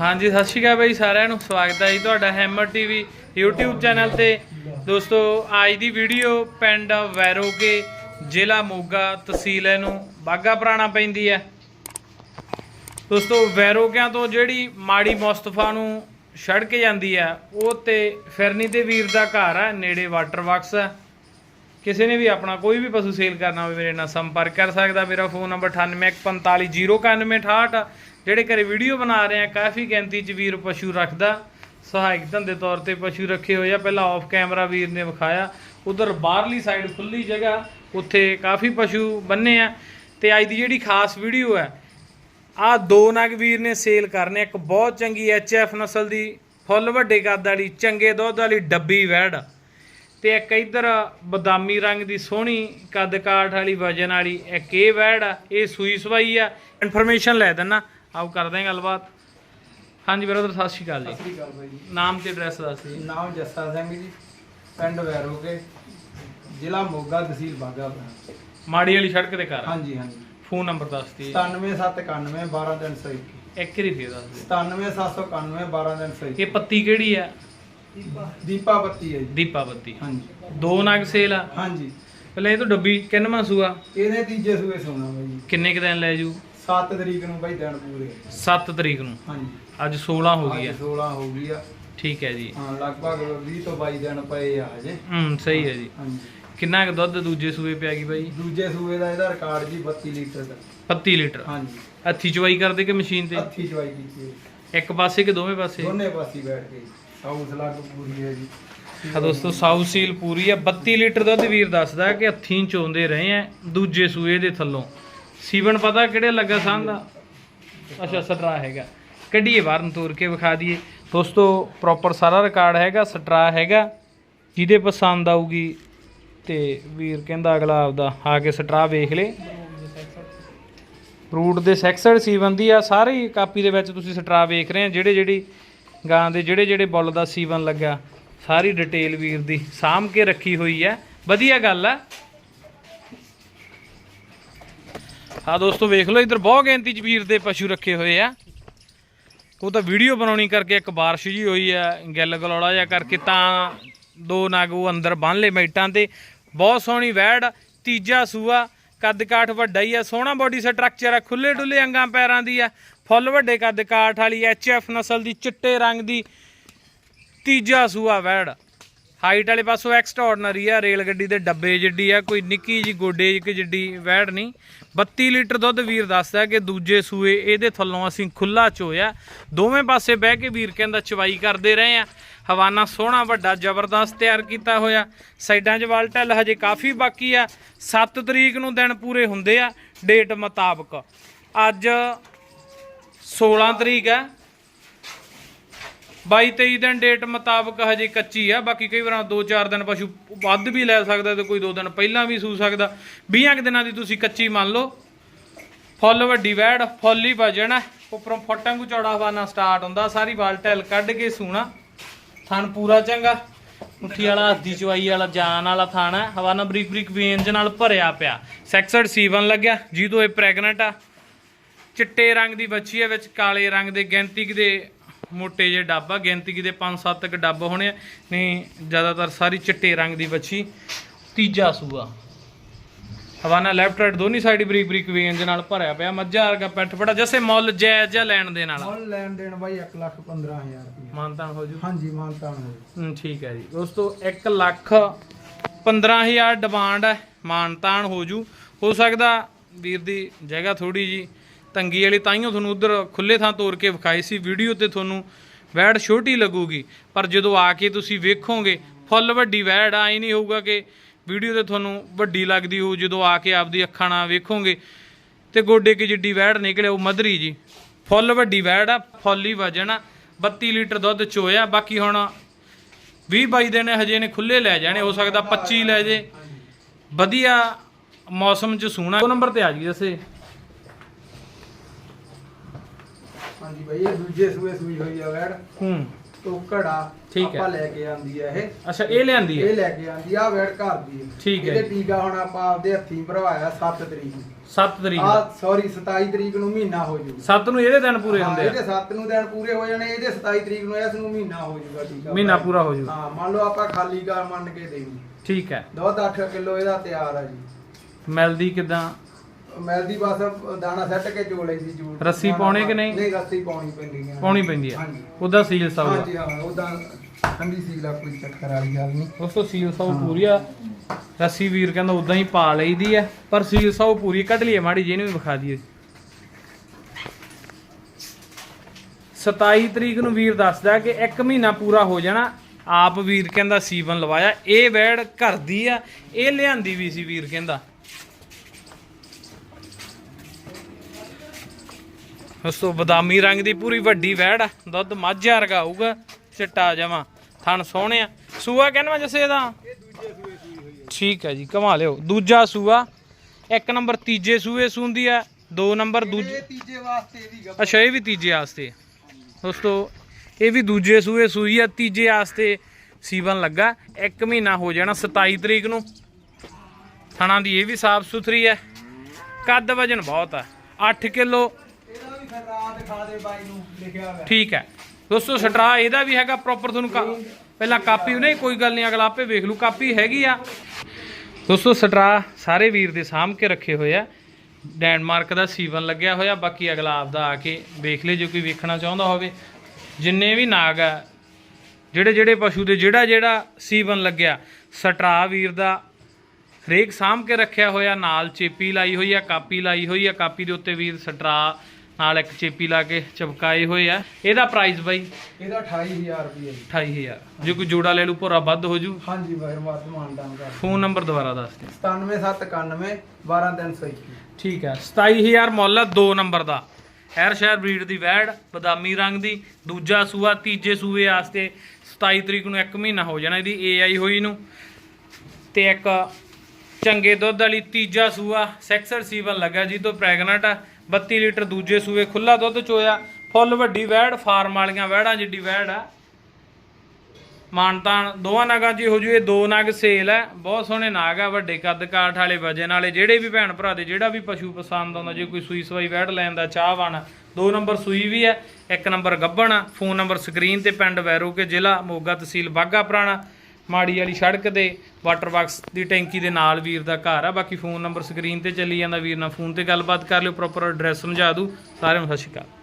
ਹਾਂਜੀ, ਸਤਿ ਸ਼੍ਰੀ ਅਕਾਲ ਬਾਈ ਸਾਰਿਆਂ ਨੂੰ। ਸਵਾਗਤ ਹੈ ਜੀ ਤੁਹਾਡਾ ਹੈਮਰ ਟੀਵੀ YouTube ਚੈਨਲ ਤੇ। ਦੋਸਤੋ, ਅੱਜ ਦੀ ਵੀਡੀਓ ਪਿੰਡ ਵੈਰੋਗੇ, ਜ਼ਿਲ੍ਹਾ ਮੋਗਾ ਤਹਿਸੀਲ ਇਹਨੂੰ ਬਾਗਾ ਪੁਰਾਣਾ ਪੈਂਦੀ ਹੈ। ਦੋਸਤੋ, ਵੈਰੋਗਿਆਂ ਤੋਂ ਜਿਹੜੀ ਮਾੜੀ ਮੁਸਤਫਾ ਨੂੰ ਸੜਕ ਜਾਂਦੀ ਹੈ, ਉਹ ਤੇ ਫਿਰਨੀ ਤੇ ਵੀਰ ਦਾ ਘਰ ਹੈ, ਨੇੜੇ ਵਾਟਰ ਬਾਕਸ ਹੈ। ਕਿਸੇ ਨੇ ਵੀ ਆਪਣਾ ਕੋਈ ਵੀ ਪਸ਼ੂ ਸੇਲ ਕਰਨਾ ਹੋਵੇ ਮੇਰੇ ਨਾਲ ਸੰਪਰਕ ਕਰ ਸਕਦਾ। ਮੇਰਾ ਫੋਨ ਨੰਬਰ 9845099168 ਜਿਹੜੇ ਘਰੇ ਵੀਡੀਓ ਬਣਾ ਰਹੇ ਆ, ਕਾਫੀ ਗਿਣਤੀ ਚ ਵੀਰ ਪਸ਼ੂ ਰੱਖਦਾ। ਸਹਾਇਕ ਧੰਦੇ ਤੌਰ ਤੇ ਪਸ਼ੂ ਰੱਖੇ ਹੋਏ ਆ। ਪਹਿਲਾਂ ਆਫ ਕੈਮਰਾ ਵੀਰ ਨੇ ਵਿਖਾਇਆ। ਉਧਰ ਬਾਹਰਲੀ ਸਾਈਡ ਖੁੱਲੀ ਜਗ੍ਹਾ, ਉੱਥੇ ਕਾਫੀ ਪਸ਼ੂ ਬੰਨੇ ਆ। ਤੇ ਅੱਜ ਦੀ ਜਿਹੜੀ ਖਾਸ ਵੀਡੀਓ ਹੈ ਆ ਦੋ ਨਗ ਵੀਰ ਨੇ ਸੇਲ ਕਰਨੇ ਇੱਕ ਬਹੁਤ ਚੰਗੀ ਐਫ ਨਸਲ ਦੀ, ਫੁੱਲ ਵੱਡੇ ਕੱਦ ਵਾਲੀ, ਚੰਗੇ ਦੁੱਧ ਵਾਲੀ ਡੱਬੀ ਵੈੜ। ਤੇ ਇੱਕ ਇਧਰ ਬਦਾਮੀ ਰੰਗ ਦੀ ਸੋਹਣੀ ਕੱਦ ਕਾਠ ਵਾਲੀ ਵਜਨ ਵਾਲੀ ਇੱਕ ਇਹ ਵੈੜ ਆ ਇਹ ਸੂਈ ਸਵਾਈ ਆ। ਇਨਫੋਰਮੇਸ਼ਨ ਲੈ ਦਿੰਨਾ। ਆਓ ਕਰਦੇ ਹਾਂ ਗੱਲਬਾਤ। ਹਾਂਜੀ ਬਰਦਰ ਸਤਿ ਸ਼੍ਰੀ ਅਕਾਲ ਸਤਿ ਸ਼੍ਰੀ ਅਕਾਲ ਬਾਈ ਜੀ। ਨਾਮ ਤੇ ਐਡਰੈਸ ਦੱਸ ਦਿਓ। ਨਾਮ ਜੱਸਾ ਸਿੰਘ ਜੀ ਪਿੰਡ ਵੈਰੋਕੇ ਜ਼ਿਲ੍ਹਾ ਮੋਗਾ ਤਹਿਸੀਲ ਬਾਗਾ ਮਾੜੀ ਵਾਲੀ ਸੜਕ ਤੇ ਘਰ ਹਾਂਜੀ ਹਾਂਜੀ। ਫੋਨ ਨੰਬਰ ਦੱਸ ਦਿਓ। 97791 12321 ਇੱਕ। ਹੀ ਫੇਰ ਦੱਸ ਦਿਓ। 97791 12321 ਇਹ ਪੱਤੀ ਕਿਹੜੀ ਆ? ਦੀਪਾ ਬੱਤੀ ਹੈ ਜੀ। ਦੀਪਾ ਪੱਤੀ ਹਾਂਜੀ। ਦੋ ਨਗ ਸੇਲ ਆ? ਹਾਂਜੀ। ਪਹਿਲਾਂ ਇਹ ਤੋਂ ਡੱਬੀ ਕਿੰਨਵਾਂ ਸੂਆ? ਇਹਦੇ ਤੀਜੇ ਸੂਏ ਸੋਣਾ ਬਾਈ ਜੀ। ਕਿੰਨੇ ਕੁ ਦਿਨ ਲੈ ਜੂ? 7 ਤਰੀਕ ਨੂੰ ਬਾਈ ਦਿਨ ਪੂਰੇ। 7 ਤਰੀਕ ਨੂੰ? ਹਾਂਜੀ। ਅੱਜ 16 ਹੋ ਗਈ ਅੱਜ ਆ 16 ਹੋ ਗਈ ਆ। ਠੀਕ ਹੈ ਜੀ। ਹਾਂ ਲਗਭਗ 20 ਤੋਂ 22 ਦਿਨ ਪਏ ਆ ਹਜੇ। ਹੂੰ ਸਹੀ ਹੈ ਜੀ। ਹਾਂਜੀ। ਕਿੰਨਾ ਕੁ ਦੁੱਧ ਦੂਜੇ ਸੂਏ ਪਿਆ ਗਈ ਬਾਈ? ਦੂਜੇ ਸੂਏ ਦਾ ਇਹਦਾ ਰਿਕਾਰਡ ਜੀ 32 ਲੀਟਰ ਦਾ। 32 ਲੀਟਰ। ਹਾਂਜੀ। ਹੱਥੀ ਚਵਾਈ ਕਰਦੇ ਕਿ ਮਸ਼ੀਨ ਤੇ? ਹੱਥੀ ਚਵਾਈ ਕੀਤੀ ਹੈ। ਇੱਕ ਪਾਸੇ ਕਿ ਦੋਵੇਂ ਪਾਸੇ? ਦੋਨੇ ਪਾਸੇ ਬੈਠ ਕੇ ਸਾਊਥ ਲੱਗ ਪੂਰੀ ਹੈ ਜੀ। ਆ ਦੋਸਤੋ ਸਾਊ ਸੀਲ ਪੂਰੀ ਆ 32 ਲੀਟਰ ਦੁੱਧ ਵੀਰ ਦੱਸਦਾ ਕਿ ਹੱਥੀਂ ਚੋਂਦੇ ਰਹੇ ਆ ਦੂਜੇ ਸੂਏ ਦੇ ਥੱਲੋਂ। ਸੀਵਨ ਪਤਾ ਕਿਹੜੇ ਲੱਗਾ ਸੰਨ ਅੱਛਾ, ਸਟਰਾ ਹੈਗਾ। ਕੱਢੀਏ ਬਾਹਰ ਨੂੰ ਤੋੜ ਕੇ ਵਿਖਾ ਦਈਏ। ਦੋਸਤੋ ਪ੍ਰੋਪਰ ਸਾਰਾ ਰਿਕਾਰਡ ਹੈਗਾ, ਸਟਰਾ ਹੈਗਾ। ਜਿਹਦੇ ਪਸੰਦ ਆਊਗੀ ਤੇ ਵੀਰ ਕਹਿੰਦਾ ਅਗਲਾ ਆਪਦਾ ਆ ਕੇ ਸਟਰਾ ਵੇਖ ਲੇ। ਫਰੂਟ ਦੇ ਸੈਕਸਡ ਸੀਵਨ ਦੀ ਆ, ਸਾਰੀ ਕਾਪੀ ਦੇ ਵਿੱਚ ਤੁਸੀਂ ਸਟਰਾ ਵੇਖ ਰਹੇ ਆ ਜਿਹੜੇ ਜਿਹੜੀ ਗਾਂ ਦੇ ਜਿਹੜੇ ਜਿਹੜੇ ਬੁੱਲ ਦਾ ਸੀਵਨ ਲੱਗਾ, ਸਾਰੀ ਡਿਟੇਲ ਵੀਰ ਦੀ ਸਾਂਭ ਕੇ ਰੱਖੀ ਹੋਈ ਹੈ। ਵਧੀਆ ਗੱਲ ਆ। ਆ ਦੋਸਤੋ ਵੇਖ ਲਓ, ਇਧਰ ਬਹੁਤ ਗਿਣਤੀ ਚ ਵੀਰ ਦੇ ਪਸ਼ੂ ਰੱਖੇ ਹੋਏ ਆ। ਉਹ ਤਾਂ ਵੀਡੀਓ ਬਣਾਉਣੀ ਕਰਕੇ ਇੱਕ ਬਾਰਿਸ਼ ਜੀ ਹੋਈ ਆ, ਗਿੱਲ ਗਲੋੜਾ ਜਿਹਾ ਕਰਕੇ ਤਾਂ ਦੋ ਨਗ ਉਹ ਅੰਦਰ ਬੰਨ ਲਏ ਮੈਟਾਂ ਤੇ। ਬਹੁਤ ਸੋਹਣੀ ਵੈੜ ਤੀਜਾ ਸੂਆ ਕੱਦ ਕਾਠ ਵੱਡਾ ਹੀ ਆ, ਸੋਹਣਾ ਬੋਡੀ ਸਟਰਕਚਰ ਆ ਖੁੱਲੇ ਡੁੱਲੇ ਅੰਗਾਂ ਪੈਰਾਂ ਦੀ ਆ। ਫੁੱਲ ਵੱਡੇ ਕੱਦ ਕਾਠ ਵਾਲੀ ਐਫ ਨਸਲ ਦੀ ਚਿੱਟੇ ਰੰਗ ਦੀ ਤੀਜਾ ਸੂਆ ਵੈੜ ਹਾਈਟ ਵਾਲੇ ਪਾਸੋਂ ਐਕਸਟਰਾਆਰਡਨਰੀ ਆ, ਰੇਲ ਗੱਡੀ ਦੇ ਡੱਬੇ ਜਿੱਡੀ ਆ, ਕੋਈ ਨਿੱਕੀ ਜੀ ਗੋਡੇ ਇੱਕ ਜਿੱਡੀ ਵੈੜ ਨਹੀਂ। 32 ਲੀਟਰ ਦੁੱਧ ਵੀਰ ਦੱਸਦਾ ਕਿ ਦੂਜੇ ਸੂਏ ਇਹਦੇ ਥੱਲੋਂ ਅਸੀਂ ਖੁੱਲਾ ਚੋਇਆ। ਦੋਵੇਂ ਪਾਸੇ ਬਹਿ ਕੇ ਵੀਰ ਕਹਿੰਦਾ ਚਵਾਈ ਕਰਦੇ ਰਹੇ ਆ। ਹਵਾਨਾ ਸੋਹਣਾ ਵੱਡਾ ਜ਼ਬਰਦਸਤ ਤਿਆਰ ਕੀਤਾ ਹੋਇਆ। ਸਾਈਡਾਂ 'ਚ ਵਾਲ ਢੱਲ ਹਜੇ ਕਾਫੀ ਬਾਕੀ ਆ। 7 ਤਰੀਕ ਨੂੰ ਦਿਨ ਪੂਰੇ ਹੁੰਦੇ ਆ, ਡੇਟ ਮੁਤਾਬਕ। ਅੱਜ 16 ਤਰੀਕ ਹੈ। 22 23 ਦਿਨ ਡੇਟ ਮੁਤਾਬਕ ਹਜੇ ਕੱਚੀ ਆ, ਬਾਕੀ ਕਈ ਵਾਰ 2-4 ਦਿਨ ਪਸ਼ੂ ਵੱਧ ਵੀ ਲੈ ਸਕਦਾ ਤੇ ਕੋਈ 2 ਦਿਨ ਪਹਿਲਾਂ ਵੀ ਸੂ ਸਕਦਾ। 20 ਕੁ ਦਿਨਾਂ ਦੀ ਤੁਸੀਂ ਕੱਚੀ ਮੰਨ ਲਓ। ਫੁੱਲ ਵੱਡੀ ਵੈੜ, ਫੁੱਲ ਹੀ ਵਜਣ, ਉੱਪਰੋਂ ਫੁੱਟਾਂ ਕੋ ਚੌੜਾ ਹਵਾਨਾ ਸਟਾਰਟ ਹੁੰਦਾ, ਸਾਰੀ ਵਾਲ ਟੈਲ ਕੱਢ ਕੇ ਸੂਣਾ। ਥਣ ਪੂਰਾ ਚੰਗਾ। ਮੁੱਠੀ ਵਾਲਾ ਹੱਦੀ ਚਵਾਈ ਵਾਲਾ, ਜਾਨ ਵਾਲਾ ਥਣ ਹੈ। ਹਵਾਨਾ ਬਰੀਕ ਬਰੀਕ ਵੇਨਜ ਨਾਲ ਭਰਿਆ ਪਿਆ। ਸੈਕਸਡ ਸੀਵਨ ਲੱਗਿਆ ਜੀ ਤੋਂ ਇਹ ਪ੍ਰੈਗਨੈਂਟ ਆ। ਚਿੱਟੇ ਰੰਗ ਦੀ ਬੱਚੀ ਹੈ ਵਿੱਚ ਕਾਲੇ ਰੰਗ ਦੇ ਗਿਣਤੀ ਦੇ ਮੋਟੇ ਜੇ ਡੱਬ ਗਿਣਤੀ ਦੇ 5-7 ਕ ਡੱਬ ਹੋਣੇ ਆ। ਨਹੀਂ ਜ਼ਿਆਦਾਤਰ ਸਾਰੀ ਚਿੱਟੇ ਰੰਗ ਦੀ ਬੱਚੀ ਤੀਜਾ ਸੂਆ। ਹਵਾਨਾ ਲੈਫਟ ਰਾਈਟ ਦੋਨੀ ਸਾਈਡ ਬਰੀਕ ਬਰੀਕ ਵੇਨਜ ਨਾਲ ਭਰਿਆ ਪਿਆ। ਮੱਝਾਂ ਵਰਗਾ ਪੈਠ ਬੜਾ ਜੈਸੇ ਮੁੱਲ ਜਾਇਜ਼ ਜਿਹਾ ਲੈਣ ਦੇ ਨਾਲ। ਮੁੱਲ ਲੈਣ ਦੇਣ ਬਾਈ 1 ਲੱਖ 15000 ਰੁਪਏ ਮਾਨਤਾਨ ਹੋ ਜੂ? ਹਾਂਜੀ ਮਾਨਤਾਨ ਹੋ ਹਮ, ਠੀਕ ਹੈ ਜੀ। ਦੋਸਤੋ 1 ਲੱਖ 15000 ਡਿਮਾਂਡ ਹੈ। ਮਾਨਤਾਨ ਹੋ ਜੂ। ਹੋ ਸਕਦਾ ਵੀਰ ਦੀ ਜਗ੍ਹਾ ਥੋੜੀ ਜੀ ਤੰਗੀ ਵਾਲੀ ਤਾਈਓ ਤੁਹਾਨੂੰ ਉਧਰ ਖੁੱਲੇ ਥਾਂ ਤੋਰ ਕੇ ਵਿਖਾਈ ਸੀ। ਵੀਡੀਓ ਤੇ ਤੁਹਾਨੂੰ ਵੈੜ ਛੋਟੀ ਲੱਗੂਗੀ, ਪਰ ਜਦੋਂ ਆ ਕੇ ਤੁਸੀਂ ਵੇਖੋਗੇ, ਫੁੱਲ ਵੱਡੀ ਵੈੜ ਆਈ ਨਹੀਂ ਹੋਊਗਾ ਕਿ ਵੀਡੀਓ ਤੇ ਤੁਹਾਨੂੰ ਵੱਡੀ ਲੱਗਦੀ ਹੋਊ, ਜਦੋਂ ਆ ਕੇ ਆਪਦੀ ਅੱਖਾਂ ਨਾਲ ਵੇਖੋਗੇ, ਤੇ ਗੋਡੇ ਕੀ ਜਿੱਡੀ ਵੈੜ ਨਿਕਲੇ, ਉਹ ਮਧਰੀ ਜੀ। ਫੁੱਲ ਵੱਡੀ ਵੈੜ ਆ, ਫੁੱਲ ਹੀ ਵਜਣ ਆ 32 ਲੀਟਰ ਦੁੱਧ ਚੋਇਆ, ਬਾਕੀ ਹੁਣ 20 22 ਦਿਨ ਹਜੇ ਨੇ ਖੁੱਲੇ ਲੈ ਜਾਣੇ, ਹੋ ਸਕਦਾ 25 ਲੈ ਜੇ। ਵਧੀਆ ਮੌਸਮ ਚ ਸੂਣਾ। ਉਹ ਨੰਬਰ ਤੇ ਆ ਜੀ ਦੱਸੇ। ਹਾਂਜੀ ਬਾਈ ਇਹ ਦੂਜੇ ਸੂਏ ਸੂਈ ਹੋਈ ਆ ਵੈੜ। ਹੂੰ। ਟੋਕੜ ਆ ਠੀਕ ਹੈ। ਆਪਾਂ ਲੈ ਕੇ ਆਂਦੀ ਆ ਇਹ। ਅੱਛਾ ਇਹ ਲਿਆਂਦੀ ਇਹ ਹੈ ਲੈ ਕੇ ਆਂਦੀ ਆ ਵੈੜ ਘਰ ਦੀ। ਠੀਕ ਹੈ ਇਹਦੇ ਜੀ। ਟੀਕਾ ਹੁਣ ਆਪਾਂ ਆਪਦੇ ਹੱਥੀਂ ਭਰਵਾਇਆ 7 ਤਰੀਕ ਨੂੰ। 7 ਤਰੀਕ ਆ ਸੌਰੀ 27 ਤਰੀਕ ਨੂੰ ਮਹੀਨਾ ਹੋ ਜਾਊਗਾ। 7 ਨੂੰ ਇਹਦੇ ਦਿਨ ਪੂਰੇ ਹੁੰਦੇ ਇਹਦੇ ਆ 7 ਨੂੰ ਦਿਨ ਪੂਰੇ ਹੋ ਜਾਣੇ ਇਹਦੇ 27 ਤਰੀਕ ਨੂੰ ਇਸ ਨੂੰ ਮਹੀਨਾ ਹੋ ਜਾਊਗਾ ਟੀਕਾ ਮਹੀਨਾ ਭਰਾਇਆ। ਪੂਰਾ ਹੋ ਜਾਊ ਹਾਂ ਮੰਨ ਲਓ ਆਪਾਂ ਖਾਲੀ ਕਾਰ ਮੰਨ ਕੇ ਦੇਣੀ ਠੀਕ ਹੈ। ਦੁੱਧ 8 ਕਿਲੋ ਇਹਦਾ ਤਿਆਰ ਆ ਜੀ। ਮਿਲਦੀ ਕਿਦਾਂ? ਮੈਲਦੀ ਬਸ ਦਾਣਾ ਸੱਟ ਕੇ ਚੋ ਲੈਂਦੀ ਜੂੜ ਰੱਸੀ ਪਾਉਣੀ ਕਿ ਨਹੀਂ? ਨਹੀਂ ਰੱਸੀ ਪਾਉਣੀ ਪੈਂਦੀ ਹੈ ਪਾਉਣੀ ਪੈਂਦੀ ਹੈ ਹਾਂਜੀ। ਉਹਦਾ ਸੀਲ ਸਾਊ ਹਾਂਜੀ ਹਾਂ ਉਹਦਾ ਠੰਡੀ ਸੀ ਲਾ ਕੋਈ ਚੱਕਰ ਵਾਲੀ ਗੱਲ ਨਹੀਂ। ਦੋਸਤੋ ਸੀਲ ਸਾਊ ਪੂਰੀ ਆ। ਰੱਸੀ ਵੀਰ ਕਹਿੰਦਾ ਉਦਾਂ ਹੀ ਪਾ ਲਈਦੀ ਆ ਪਰ ਸੀਲ ਸਾਊ ਪੂਰੀ ਕੱਢ ਲਈਏ ਮਾੜੀ ਜੀ ਇਹਨੂੰ ਵੀ ਵਿਖਾ ਦਈਏ। 27 ਤਰੀਕ ਨੂੰ ਵੀਰ ਦੱਸਦਾ ਕਿ 1 ਮਹੀਨਾ ਪੂਰਾ ਹੋ ਜਾਣਾ ਆਪ ਵੀਰ ਕਹਿੰਦਾ ਸੀਵਨ ਲਵਾਇਆ। ਇਹ ਵੈੜ ਘਰ ਦੀ ਆ ਇਹ ਲਿਆਂਦੀ ਵੀ ਸੀ ਵੀਰ ਕਹਿੰਦਾ। ਦੋਸਤੋ ਬਦਾਮੀ ਰੰਗ ਦੀ ਪੂਰੀ ਵੱਡੀ ਵੈੜ ਆ। ਦੁੱਧ ਮੱਝ ਵਰਗਾ ਆਊਗਾ ਚਿੱਟਾ ਜਮਾ। ਥਣ ਸੋਹਣਿਆ ਸੂਆ ਕਹਿੰਦਾ ਜਸੇ ਇਹਦਾ? ਠੀਕ ਹੈ ਜੀ ਕਮਾ ਲਿਓ। ਦੂਜਾ ਸੂਆ ਇੱਕ ਨੰਬਰ ਤੀਜੇ ਸੂਏ ਸੂੰਦੀ ਆ ਦੋ ਨੰਬਰ ਦੂਜੇ ਤੀਜੇ ਵਾਸਤੇ ਵੀ ਅੱਛਾ ਇਹ ਵੀ ਤੀਜੇ ਆਸਤੇ ਦੋਸਤੋ ਇਹ ਵੀ ਦੂਜੇ ਸੂਏ ਸੂਈ ਆ ਤੀਜੇ ਆਸਤੇ ਸੀਵਨ ਲੱਗਾ। ਇੱਕ ਮਹੀਨਾ ਹੋ ਜਾਣਾ 27 ਤਰੀਕ ਨੂੰ। ਥਣਾ ਦੀ ਇਹ ਵੀ ਸਾਫ਼ ਸੁਥਰੀ ਹੈ ਕੱਦ ਵਜਨ ਬਹੁਤ ਆ। 8 ਕਿਲੋ ਫਿਰ ਰਾਤ ਖਾ ਦੇ ਬਾਈ ਨੂੰ ਲਿਖਿਆ ਹੋਇਆ। ਠੀਕ ਹੈ। ਦੋਸਤੋ, ਸਟਰਾ ਇਹਦਾ ਵੀ ਹੈਗਾ ਪ੍ਰੋਪਰ ਤੁਹਾਨੂੰ ਕਾ- ਪਹਿਲਾਂ ਕਾਪੀ ਨਹੀਂ ਕੋਈ ਗੱਲ ਨਹੀਂ, ਅਗਲਾ ਆਪੇ ਵੇਖ ਲੂ, ਕਾਪੀ ਹੈਗੀ ਆ। ਦੋਸਤੋ, ਸਟਰਾ ਸਾਰੇ ਵੀਰ ਦੇ ਸਾਂਭ ਕੇ ਰੱਖੇ ਹੋਏ ਆ। ਡੈਨਮਾਰਕ ਦਾ ਸੀਵਨ ਲੱਗਿਆ ਹੋਇਆ, ਬਾਕੀ ਅਗਲਾ ਆਪਦਾ ਆ ਕੇ ਵੇਖ ਲੈ, ਜੇ ਕੋਈ ਵੇਖਣਾ ਚਾਹੁੰਦਾ ਹੋਵੇ। ਜਿੰਨੇ ਵੀ ਨਾਗ ਆ, ਜਿਹੜੇ ਜਿਹੜੇ ਪਸ਼ੂ ਦੇ ਜਿਹੜਾ ਜਿਹੜਾ ਸੀਵਨ ਲੱਗਿਆ, ਸਟਰਾ ਵੀਰ ਦਾ ਹਰੇਕ ਸਾਂਭ ਕੇ ਰੱਖਿਆ ਹੋਇਆ, ਨਾਲ ਚੇਪੀ ਲਾਈ ਹੋਈ ਆ, ਕਾਪੀ ਲਾਈ ਹੋਈ ਆ, ਕਾਪੀ ਦੇ ਉੱਤੇ ਵੀਰ ਸਟਰਾ ਨਾਲ ਇੱਕ ਚੇਪੀ ਲਾ ਕੇ ਚਪਕਾਏ ਹੋਏ ਆ। ਇਹਦਾ ਪ੍ਰਾਈਸ ਬਾਈ ਇਹਦਾ 28000 ਰੁਪਏ ਜੀ। 28000 ਜੇ ਕੋਈ ਜੋੜਾ ਲੈ ਲੂ ਭੋਰਾ ਵੱਧ ਹੋ ਜੂ। ਹਾਂਜੀ ਬਾਈ ਵੱਧ ਮਾਨਦਾਨ ਕਰ ਫੋਨ ਨੰਬਰ ਦੁਬਾਰਾ ਦੱਸ ਦਿਓ। 97791 12321 ਠੀਕ ਹੈ 27000 ਮੁੱਲ ਆ ਦੋ ਨੰਬਰ ਦਾ। ਐਰ ਸ਼ਹਿਰ ਬਰੀਡ ਦੀ ਵੈੜ ਬਦਾਮੀ ਰੰਗ ਦੀ ਦੂਜਾ ਸੂਆ ਤੀਜੇ ਸੂਏ ਵਾਸਤੇ 27 ਤਰੀਕ ਨੂੰ 1 ਮਹੀਨਾ ਹੋ ਜਾਣਾ ਇਹਦੀ ਏਆਈ ਹੋਈ ਨੂੰ। ਤੇ ਇੱਕ ਚੰਗੇ ਦੁੱਧ ਵਾਲੀ ਤੀਜਾ ਸੂਆ ਸੈਕਸਰ ਸੀਵਨ ਲੱਗਾ ਜੀ ਤੋਂ ਪ੍ਰੈਗਨੈਂਟ ਆ। 32 ਲੀਟਰ ਦੂਜੇ ਸੂਏ ਖੁੱਲਾ ਦੁੱਧ ਚੋਇਆ। ਫੁੱਲ ਵੱਡੀ ਵੈੜ ਫਾਰਮ ਵਾਲੀਆਂ ਵੈੜਾਂ ਜਿੱਡੀ ਵੈੜ ਆ। ਮਾਨਤਾਨ, ਦੋਵਾਂ ਨਾਗਾਂ ਜੀ ਹੋ ਜੂ ਇਹ ਦੋ ਨਗ ਸੇਲ ਹੈ ਬਹੁਤ ਸੋਹਣੇ ਨਾਗ ਆ, ਵੱਡੇ ਕੱਦ ਕਾਠ ਵਾਲੇ, ਵਜਨ ਵਾਲੇ। ਜਿਹੜੇ ਵੀ ਭੈਣ ਭਰਾ ਦੇ, ਜਿਹੜਾ ਵੀ ਪਸ਼ੂ ਪਸੰਦ ਆਉਂਦਾ, ਜੇ ਕੋਈ ਸੂਈ ਸਵਾਈ ਵੈੜ ਲੈਣ ਦਾ ਚਾਹਵਾਨ ਦੋ ਨੰਬਰ ਸੂਈ ਵੀ ਹੈ ਇੱਕ ਨੰਬਰ ਗੱਭਣ ਫੋਨ ਨੰਬਰ ਸਕਰੀਨ ਤੇ ਪਿੰਡ ਵੈਰੋ ਕੇ ਜ਼ਿਲ੍ਹਾ ਮੋਗਾ ਤਹਿਸੀਲ ਬਾਗਾ ਪੁਰਾਣਾ। ਮਾੜੀ ਵਾਲੀ ਸੜਕ ਤੇ ਵਾਟਰ ਬਾਕਸ ਦੀ ਟੈਂਕੀ ਦੇ ਨਾਲ ਵੀਰ ਦਾ ਘਰ ਆ। ਬਾਕੀ ਫੋਨ ਨੰਬਰ ਸਕਰੀਨ ਤੇ ਚੱਲੀ ਜਾਂਦਾ। ਵੀਰ ਨਾਲ ਫੋਨ ਤੇ ਗੱਲਬਾਤ ਕਰ ਲਿਓ ਪ੍ਰੋਪਰ ਐਡਰੈਸ ਸਮਝਾ ਦੂ ਸਾਰਿਆਂ ਨੂੰ ਸਤਿ ਸ਼੍ਰੀ ਅਕਾਲ।